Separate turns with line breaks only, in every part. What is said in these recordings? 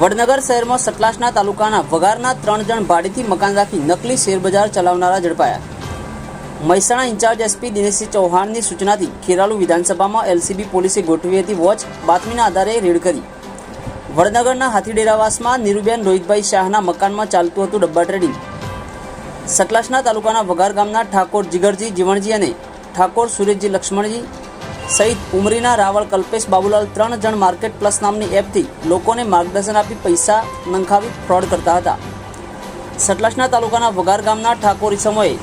વડનગર શહેરમાં સતલાસના તાલુકાના વઘારના ત્રણ જણ ભાડેથી મકાન રાખી નકલી શેરબજાર ચલાવનારા ઝડપાયા. મહેસાણા ઇન્ચાર્જ એસપી દિનેશસિંહ ચૌહાણની સૂચનાથી ખેરાલુ વિધાનસભામાં એલસીબી પોલીસે ગોઠવી હતી વોચ, બાતમીના આધારે રેડ કરી. વડનગરના હાથીડેરાવાસમાં નીરુબેન રોહિતભાઈ શાહના મકાનમાં ચાલતું હતું ડબ્બા ટ્રેડિંગ સતલાસના તાલુકાના વઘાર ગામના ઠાકોર જીગરજી જીવણજી અને ઠાકોર સુરેશજી લક્ષ્મણજી સહિત ઉમરીના રાવળ કલ્પેશ બાબુલાલ ત્રણ જણ માર્કેટ પ્લસ નામની એપથી લોકોને માર્ગદર્શન આપી પૈસા નંખાવી ફ્રોડ કરતા હતા. સટલાસના તાલુકાના વઘાર ગામના ઠાકોર સમયે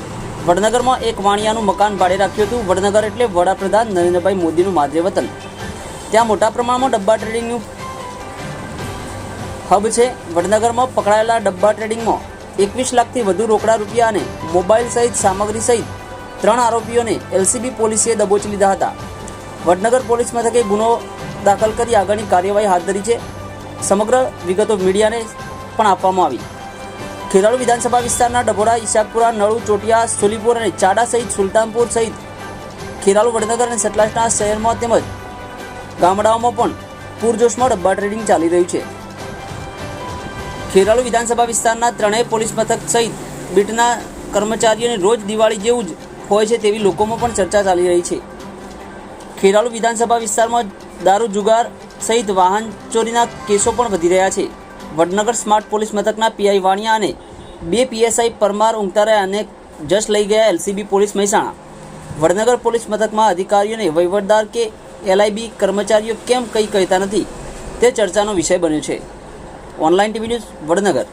વડનગરમાં એક વાણિયાનું મકાન ભાડે રાખ્યું હતું. વડનગર એટલે વડાપ્રધાન નરેન્દ્રભાઈ મોદીનું માદરે વતન. ત્યાં મોટા પ્રમાણમાં ડબ્બા ટ્રેડિંગનું હબ છે. વડનગરમાં પકડાયેલા ડબ્બા ટ્રેડિંગમાં એકવીસ લાખથી વધુ રોકડા રૂપિયા અને મોબાઈલ સહિત સામગ્રી સહિત ત્રણ આરોપીઓને એલસીબી પોલીસે દબોચી લીધા હતા. વડનગર પોલીસ મથકે ગુનો દાખલ કરી આગળની કાર્યવાહી હાથ ધરી છે. સમગ્ર વિગતો મીડિયાને પણ આપવામાં આવી. ખેરાળુ વિધાનસભા વિસ્તારના ડભોડા ઈશાકપુરા નળુ, ચોટિયા, સુલીપુર અને ચાડા સહિત સુલતાનપુર સહિત ખેરાળુ વડનગર અને સતલાસના શહેરમાં તેમજ ગામડાઓમાં પણ પૂરજોશમાં ડબ્બા ટ્રેડિંગ ચાલી રહ્યું છે. ખેરાલુ વિધાનસભા વિસ્તારના ત્રણેય પોલીસ મથક સહિત બીટના કર્મચારીઓને રોજ દિવાળી જેવું જ હોય છે તેવી લોકોમાં પણ ચર્ચા ચાલી રહી છે. ખેરાલુ વિધાનસભા વિસ્તારમાં દારૂ જુગાર સહિત વાહન ચોરીના કેસો પણ વધી રહ્યા છે. વડનગર સ્માર્ટ પોલીસ મથકના પીઆઈ વાણિયા અને બે પીએસઆઈ પરમાર રહ્યા અને જશ લઈ ગયા LCB police Mehsana. Vadnagar police મથકમાં અધિકારીઓને વહીવટદાર કે એલઆઈબી કર્મચારીઓ કેમ કંઈ કહેતા નથી તે ચર્ચાનો વિષય બન્યો છે. Online TV news Vadnagar.